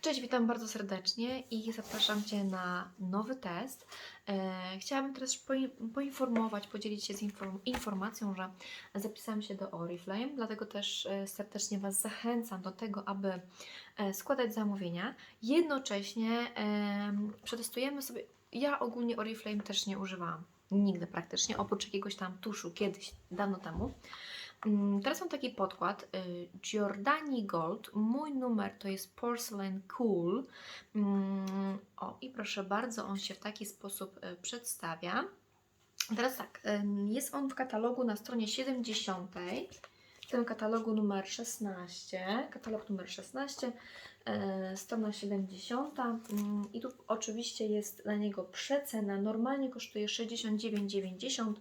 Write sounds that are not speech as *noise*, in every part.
Cześć, witam bardzo serdecznie i zapraszam Cię na nowy test. E, chciałabym teraz poi- poinformować, podzielić się z inform- informacją, że zapisałam się do Oriflame, dlatego też e, serdecznie Was zachęcam do tego, aby e, składać zamówienia. Jednocześnie em, przetestujemy sobie, ja ogólnie Oriflame też nie używałam. Nigdy praktycznie, oprócz jakiegoś tam tuszu kiedyś, dawno temu. Mm, Teraz mam taki podkład y, Giordani Gold. Mój numer to jest Porcelain Cool. Mm, O, i proszę bardzo, on się w taki sposób y, przedstawia. Teraz tak, jest on w katalogu na stronie 70. W tym katalogu numer 16. Katalog numer 16, y, strona 70. Mm, I tu oczywiście jest dla niego przecena. Normalnie kosztuje 69,90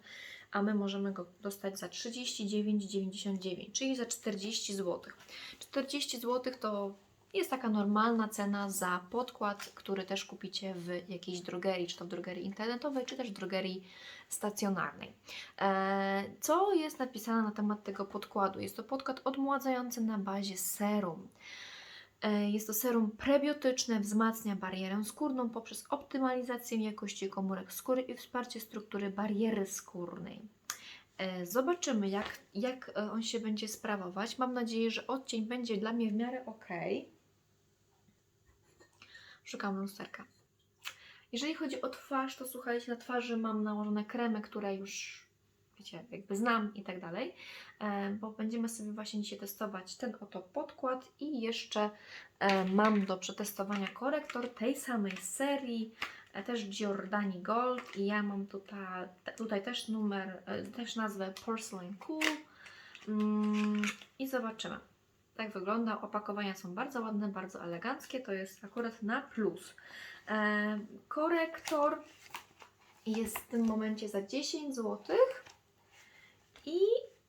a my możemy go dostać za 39,99, czyli za 40 zł. 40 zł to jest taka normalna cena za podkład, który też kupicie w jakiejś drogerii, czy to w drogerii internetowej, czy też w drogerii stacjonarnej. E, Co jest napisane na temat tego podkładu? Jest to podkład odmładzający na bazie serum. E, Jest to serum prebiotyczne, wzmacnia barierę skórną poprzez optymalizację jakości komórek skóry i wsparcie struktury bariery skórnej. E, Zobaczymy, jak, jak e, on się będzie sprawować. Mam nadzieję, że odcień będzie dla mnie w miarę ok. Szukam lusterka. Jeżeli chodzi o twarz, to słuchajcie, na twarzy mam nałożone kremy, które już wiecie, jakby znam i tak dalej, e, bo będziemy sobie właśnie dzisiaj testować ten oto podkład i jeszcze e, mam do przetestowania korektor tej samej serii, e, też Giordani Gold i ja mam tutaj, tutaj też numer, też nazwę Porcelain Cool Mm, i zobaczymy. Tak wygląda. Opakowania są bardzo ładne, bardzo eleganckie. To jest akurat na plus. Korektor jest w tym momencie za 10 zł i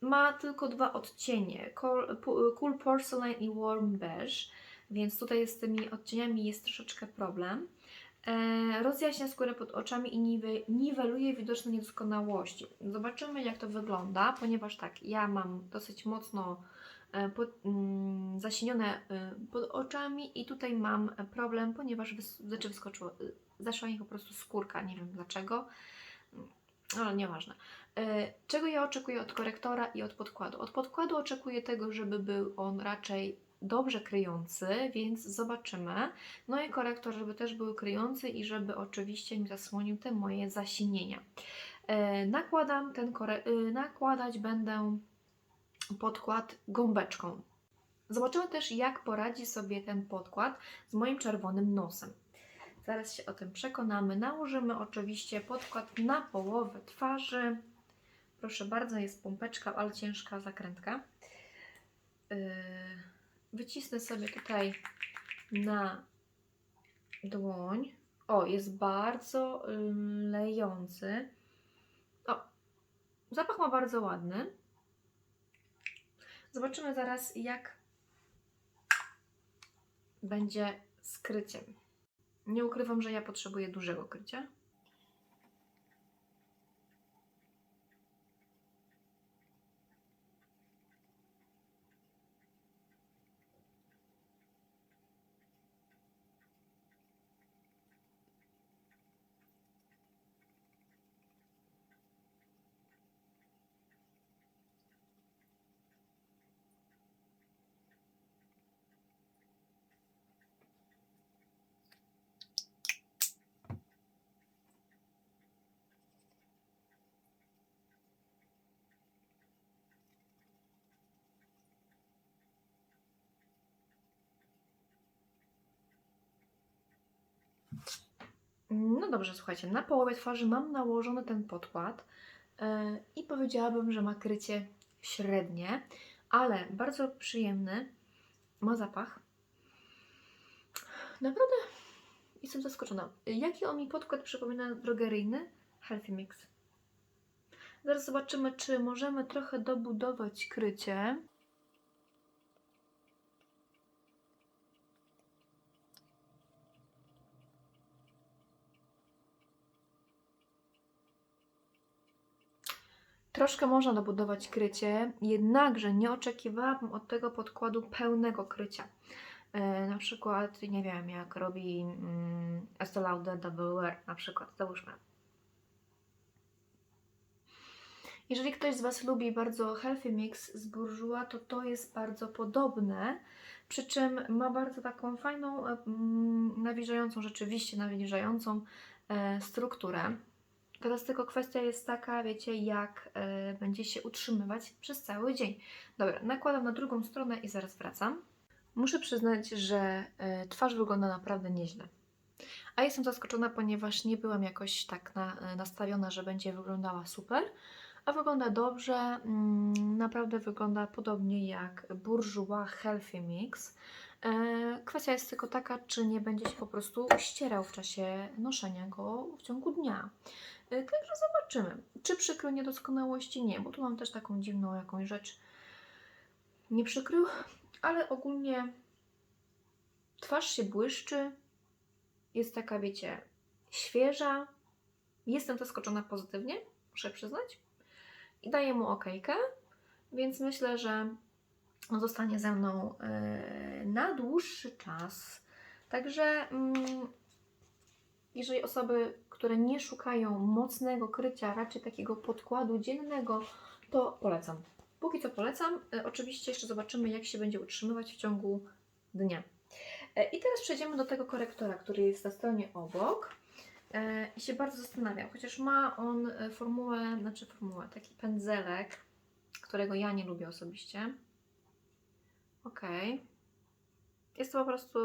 ma tylko dwa odcienie: Cool, Porcelain i Warm Beige, więc tutaj z tymi odcieniami jest troszeczkę problem. E, rozjaśnia skórę pod oczami i niwe, niweluje widoczne niedoskonałości. Zobaczymy, jak to wygląda, ponieważ tak, ja mam dosyć mocno e, pod, mm, zasinione e, pod oczami i tutaj mam problem, ponieważ wys, znaczy wyskoczyło, e, zeszła mi po prostu skórka, nie wiem dlaczego, Mm, ale nieważne. E, Czego ja oczekuję od korektora i od podkładu? Od podkładu oczekuję tego, żeby był on raczej dobrze kryjący, więc zobaczymy. No i korektor, żeby też był kryjący i żeby oczywiście mi zasłonił te moje zasinienia. E, nakładam ten y, nakładać będę podkład gąbeczką. Zobaczymy też, jak poradzi sobie ten podkład z moim czerwonym nosem. Zaraz się o tym przekonamy. Nałożymy oczywiście podkład na połowę twarzy. Proszę bardzo, jest pompeczka, ale ciężka zakrętka. Yy, Wycisnę sobie tutaj na dłoń. O, jest bardzo ym, lejący. O, zapach ma bardzo ładny. Zobaczymy zaraz, jak będzie z kryciem. Nie ukrywam, że ja potrzebuję dużego krycia. No dobrze, słuchajcie, na połowie twarzy mam nałożony ten podkład yy, i powiedziałabym, że ma krycie średnie, ale bardzo przyjemny, ma zapach. Naprawdę jestem zaskoczona. Jaki on mi podkład przypomina drogeryjny? Healthy Mix. Zaraz zobaczymy, czy możemy trochę dobudować krycie. Troszkę można dobudować krycie, jednakże nie oczekiwałabym od tego podkładu pełnego krycia. E, na przykład, nie wiem, jak robi mm, Estee Lauder Double Wear, na przykład, załóżmy. Jeżeli ktoś z Was lubi bardzo healthy mix z Bourjois, to to jest bardzo podobne, przy czym ma bardzo taką fajną, e, mm, nawilżającą, rzeczywiście nawilżającą e, strukturę. Teraz tylko kwestia jest taka, wiecie, jak e, będzie się utrzymywać przez cały dzień. Dobra, nakładam na drugą stronę i zaraz wracam. Muszę przyznać, że e, twarz wygląda naprawdę nieźle. A jestem zaskoczona, ponieważ nie byłam jakoś tak na, e, nastawiona, że będzie wyglądała super. A wygląda dobrze, mm, naprawdę wygląda podobnie jak Bourjois Healthy Mix. Kwestia jest tylko taka, czy nie będzie się po prostu ścierał w czasie noszenia go w ciągu dnia. Także zobaczymy. Czy przykrył niedoskonałości? Nie, bo tu mam też taką dziwną jakąś rzecz. Nie przykrył, ale ogólnie twarz się błyszczy, jest taka, wiecie, świeża. Jestem zaskoczona pozytywnie, muszę przyznać. I daję mu okejkę, więc myślę, że on zostanie ze mną yy, na dłuższy czas. Także mm, jeżeli osoby, które nie szukają mocnego krycia, raczej takiego podkładu dziennego, to polecam. Póki co polecam. E, Oczywiście jeszcze zobaczymy, jak się będzie utrzymywać w ciągu dnia. E, I teraz przejdziemy do tego korektora, który jest na stronie obok. E, I się bardzo zastanawiam, chociaż ma on formułę, znaczy formułę, taki pędzelek, którego ja nie lubię osobiście. Ok. Jest to po prostu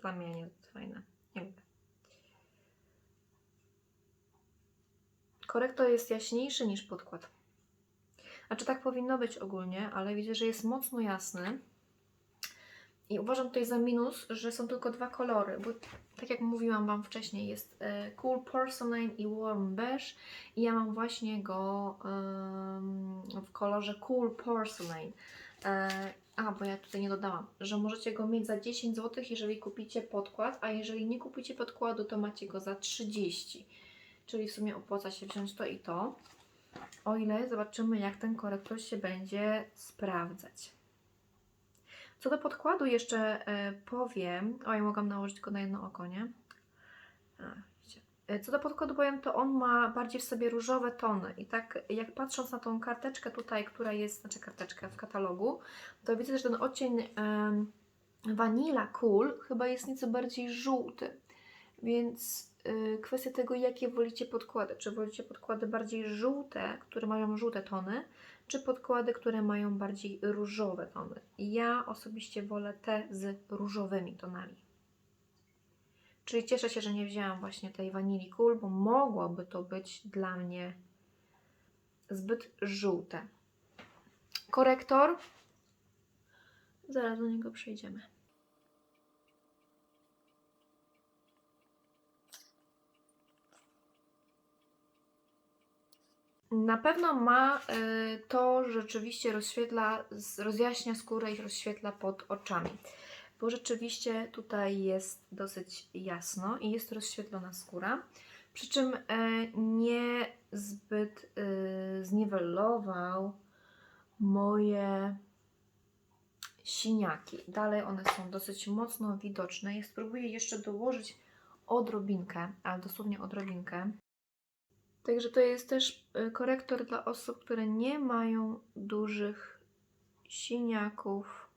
dla mnie nie fajne. Nie lubię. Korektor jest jaśniejszy niż podkład. Znaczy tak powinno być ogólnie, ale widzę, że jest mocno jasny. I uważam tutaj za minus, że są tylko dwa kolory, bo tak jak mówiłam Wam wcześniej, jest e, Cool Porcelain i Warm Beige i ja mam właśnie go w kolorze Cool Porcelain. E, a, bo ja tutaj nie dodałam, że możecie go mieć za 10 zł, jeżeli kupicie podkład, a jeżeli nie kupicie podkładu, to macie go za 30. Czyli w sumie opłaca się wziąć to i to. O ile zobaczymy, jak ten korektor się będzie sprawdzać. Co do podkładu jeszcze e, powiem, oj, mogłam nałożyć go na jedno oko, nie? E, Co do podkładu powiem, to on ma bardziej w sobie różowe tony i tak jak patrząc na tą karteczkę tutaj, która jest, znaczy karteczkę w katalogu, to widzę, że ten odcień Vanilla Cool chyba jest nieco bardziej żółty, więc kwestia tego, jakie wolicie podkłady. Czy wolicie podkłady bardziej żółte, które mają żółte tony, czy podkłady, które mają bardziej różowe tony. Ja osobiście wolę te z różowymi tonami. Czyli cieszę się, że nie wzięłam właśnie tej Vanilli Cool, bo mogłoby to być dla mnie zbyt żółte. Korektor. Zaraz do niego przejdziemy. Na pewno ma y, to, rzeczywiście rozświetla, rozjaśnia skórę i rozświetla pod oczami. Bo rzeczywiście tutaj jest dosyć jasno i jest rozświetlona skóra. Przy czym y, nie zbyt y, zniwelował moje siniaki. Dalej one są dosyć mocno widoczne. Ja spróbuję jeszcze dołożyć odrobinkę, ale dosłownie odrobinkę. Także to jest też y, korektor dla osób, które nie mają dużych siniaków.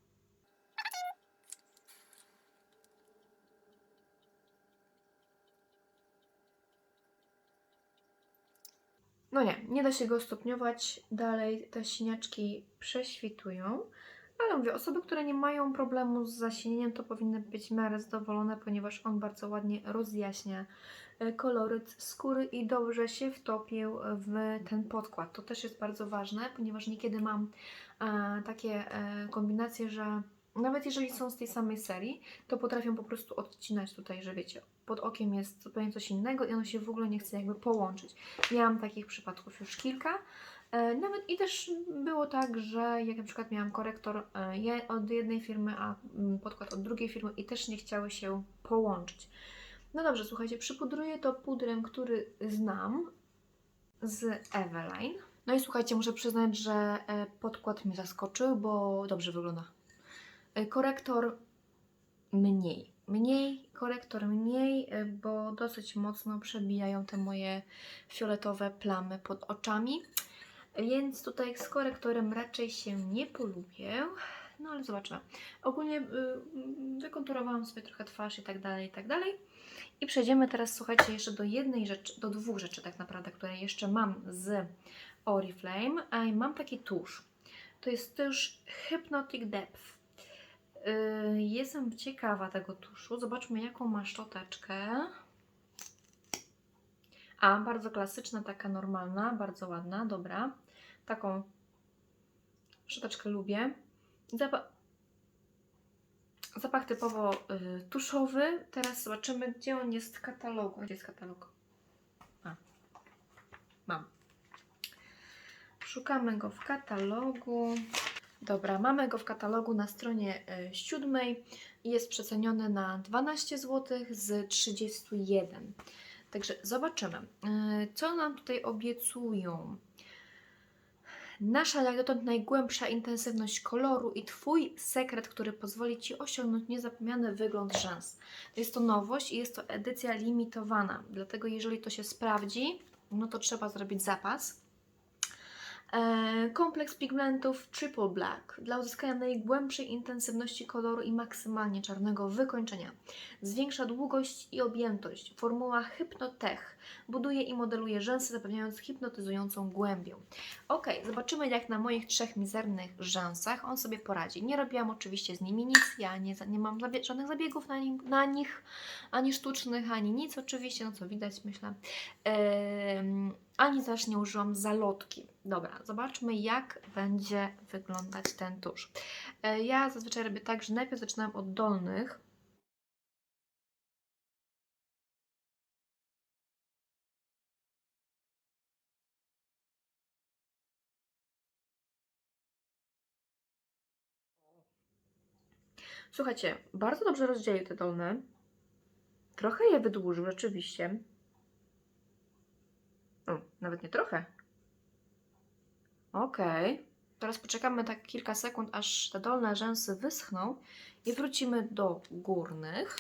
No nie, nie da się go stopniować. Dalej te siniaczki prześwitują. Ale mówię, osoby, które nie mają problemu z zasinieniem, to powinny być miarę zadowolone, ponieważ on bardzo ładnie rozjaśnia e, koloryt skóry i dobrze się wtopił w ten podkład. To też jest bardzo ważne, ponieważ niekiedy mam e, takie e, kombinacje, że nawet jeżeli są z tej samej serii, to potrafią po prostu odcinać tutaj, że wiecie, pod okiem jest zupełnie coś innego i ono się w ogóle nie chce jakby połączyć. Miałam takich przypadków już kilka. E, Nawet i też było tak, że jak na przykład miałam korektor e, od jednej firmy, a mm, podkład od drugiej firmy i też nie chciały się połączyć. No dobrze, słuchajcie, przypudruję to pudrem, który znam z Eveline. No i słuchajcie, muszę przyznać, że e, podkład mnie zaskoczył, bo dobrze wygląda. Korektor mniej. Mniej, korektor mniej, bo dosyć mocno przebijają te moje fioletowe plamy pod oczami. Więc tutaj z korektorem raczej się nie polubię. No ale zobaczymy. Ogólnie y, y, wykonturowałam sobie trochę twarz i tak dalej, i tak dalej. I przejdziemy teraz, słuchajcie, jeszcze do jednej rzeczy, do dwóch rzeczy tak naprawdę, które jeszcze mam z Oriflame. A mam taki tusz. To jest tusz Hypnotic Depth. Yy, jestem ciekawa tego tuszu. Zobaczmy, jaką ma szczoteczkę. A, bardzo klasyczna, taka normalna, bardzo ładna, dobra. Taką szczoteczkę lubię. Zapach, typowo y, tuszowy. Teraz zobaczymy, gdzie on jest w katalogu. Gdzie jest katalog? A, mam. Szukamy go w katalogu. Dobra, mamy go w katalogu na stronie y, siódmej jest przeceniony na 12 zł z 31. Także zobaczymy, y, co nam tutaj obiecują. Nasza jak dotąd najgłębsza intensywność koloru i Twój sekret, który pozwoli Ci osiągnąć niezapomniany wygląd rzęs. Jest to nowość i jest to edycja limitowana, dlatego jeżeli to się sprawdzi, no to trzeba zrobić zapas. E, Kompleks pigmentów Triple Black dla uzyskania najgłębszej intensywności koloru i maksymalnie czarnego wykończenia. Zwiększa długość i objętość. Formuła Hypnotech buduje i modeluje rzęsy, zapewniając hipnotyzującą głębię. Ok, zobaczymy jak na moich trzech mizernych rzęsach on sobie poradzi. Nie robiłam oczywiście z nimi nic, ja nie, nie mam zabie- żadnych zabiegów na, nim, na nich, ani sztucznych, ani nic oczywiście, no co widać myślę. Em, ani też nie użyłam zalotki. Dobra, zobaczmy jak będzie wyglądać ten tusz. E, Ja zazwyczaj robię tak, że najpierw zaczynam od dolnych. Słuchajcie, bardzo dobrze rozdzielił te dolne. Trochę je wydłużył rzeczywiście. O, nawet nie trochę. Okej. Teraz poczekamy tak kilka sekund, aż te dolne rzęsy wyschną i wrócimy do górnych.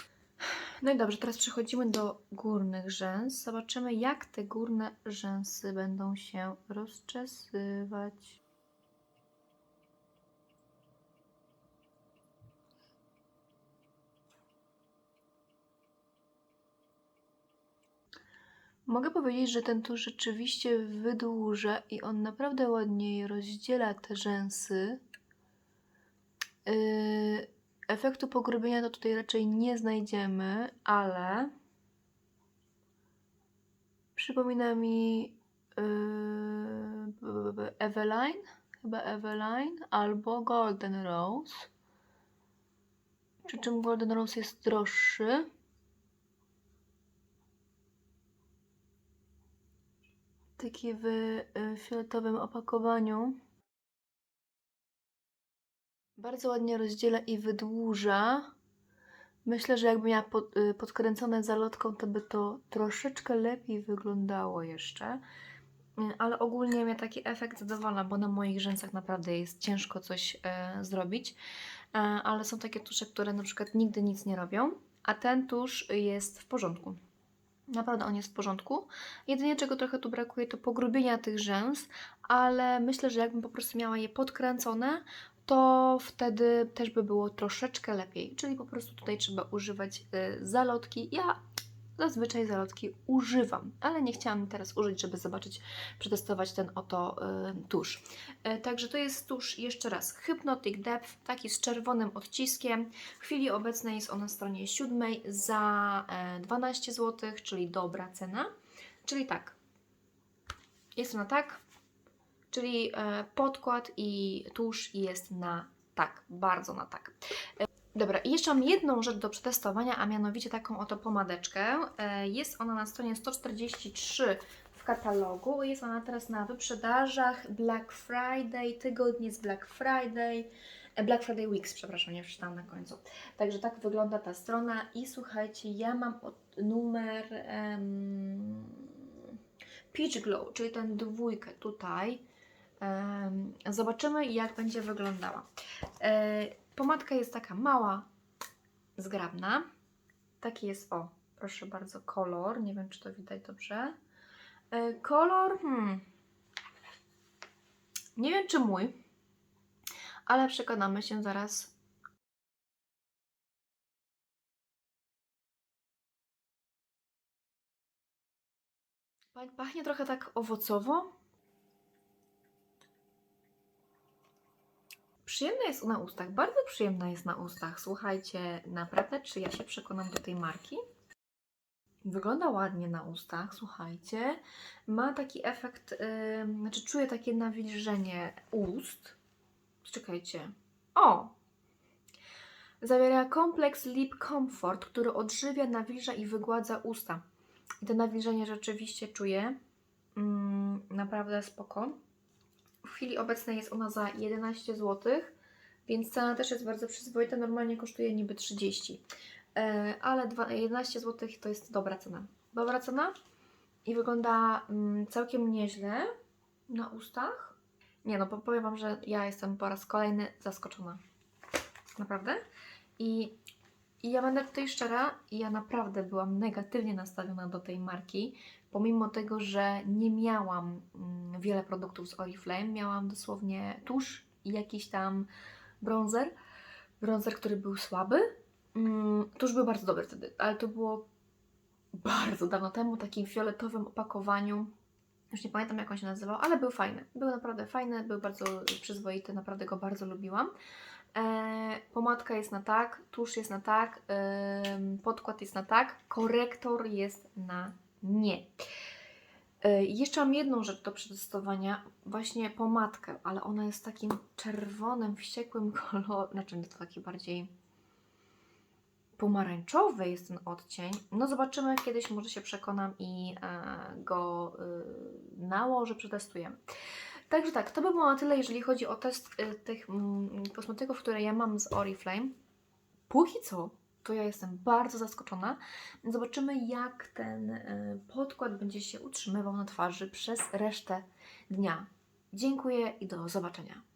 No i dobrze, teraz przechodzimy do górnych rzęs. Zobaczymy, jak te górne rzęsy będą się rozczesywać. Mogę powiedzieć, że ten tusz rzeczywiście wydłuża i on naprawdę ładnie rozdziela te rzęsy. Yy, efektu pogrubienia to tutaj raczej nie znajdziemy, ale przypomina mi yy, Eveline, chyba Eveline, albo Golden Rose. Przy czym Golden Rose jest droższy. Taki w y, fioletowym opakowaniu. Bardzo ładnie rozdziela i wydłuża. Myślę, że jakbym miała pod, y, podkręcone zalotką, to by to troszeczkę lepiej wyglądało jeszcze. Y, Ale ogólnie mnie taki efekt zadowala, bo na moich rzęsach naprawdę jest ciężko coś e, zrobić. E, ale są takie tusze, które na przykład nigdy nic nie robią, a ten tusz jest w porządku. Naprawdę on jest w porządku. Jedynie czego trochę tu brakuje to pogrubienia tych rzęs, ale myślę, że jakbym po prostu miała je podkręcone, to wtedy też by było troszeczkę lepiej. Czyli po prostu tutaj trzeba używać y, zalotki. Ja zazwyczaj zalotki używam, ale nie chciałam teraz użyć, żeby zobaczyć, przetestować ten oto y, tusz. Y, także to jest tusz jeszcze raz Hypnotic Depth, taki z czerwonym odciskiem. W chwili obecnej jest on na stronie siódmej za e, 12 zł, czyli dobra cena. Czyli tak, jest na tak, czyli e, podkład i tusz jest na tak, bardzo na tak. Dobra, i jeszcze mam jedną rzecz do przetestowania, a mianowicie taką oto pomadeczkę. E, Jest ona na stronie 143 w katalogu. Jest ona teraz na wyprzedażach Black Friday, tygodnie z Black Friday. e, Black Friday Weeks, przepraszam, nie przeczytałam na końcu. Także tak wygląda ta strona i słuchajcie, ja mam numer em, Peach Glow, czyli ten dwójkę tutaj. Em, zobaczymy jak będzie wyglądała. E, pomadka jest taka mała, zgrabna. Taki jest, o, proszę bardzo, kolor. Nie wiem, czy to widać dobrze. E, Kolor, hmm. Nie wiem, czy mój, ale przekonamy się zaraz. Pa- Pachnie trochę tak owocowo. Przyjemna jest na ustach, bardzo przyjemna jest na ustach. Słuchajcie, naprawdę, czy ja się przekonam do tej marki? Wygląda ładnie na ustach, słuchajcie. Ma taki efekt, yy, znaczy czuję takie nawilżenie ust. Czekajcie. O! Zawiera kompleks Lip Comfort, który odżywia, nawilża i wygładza usta. I to nawilżenie rzeczywiście czuję. Mm, naprawdę spoko. W chwili obecnej jest ona za 11 zł, więc cena też jest bardzo przyzwoita. Normalnie kosztuje niby 30, e, ale dwa- 11 zł to jest dobra cena. Dobra cena i wygląda mm, całkiem nieźle na ustach. Nie no, powiem Wam, że ja jestem po raz kolejny zaskoczona. Naprawdę. I, I ja będę tutaj szczera, ja naprawdę byłam negatywnie nastawiona do tej marki, pomimo tego, że nie miałam wiele produktów z Oriflame, miałam dosłownie tusz i jakiś tam bronzer, bronzer, który był słaby. Mm, tusz był bardzo dobry wtedy, ale to było bardzo dawno temu, takim fioletowym opakowaniu. Już nie pamiętam jak on się nazywał, ale był fajny. Był naprawdę fajny, był bardzo przyzwoity, naprawdę go bardzo lubiłam. E, pomadka jest na tak, tusz jest na tak, podkład jest na tak, korektor jest na nie. E, jeszcze mam jedną rzecz do przetestowania, właśnie pomadkę, ale ona jest takim czerwonym, wściekłym *laughs* kolorem, znaczy to taki bardziej pomarańczowy jest ten odcień. No zobaczymy, kiedyś może się przekonam i e, go y, nałożę, przetestujemy. Także tak, to by było na tyle, jeżeli chodzi o test tych mm, kosmetyków, które ja mam z Oriflame. Póki co, to ja jestem bardzo zaskoczona. Zobaczymy, jak ten y, podkład będzie się utrzymywał na twarzy przez resztę dnia. Dziękuję i do zobaczenia.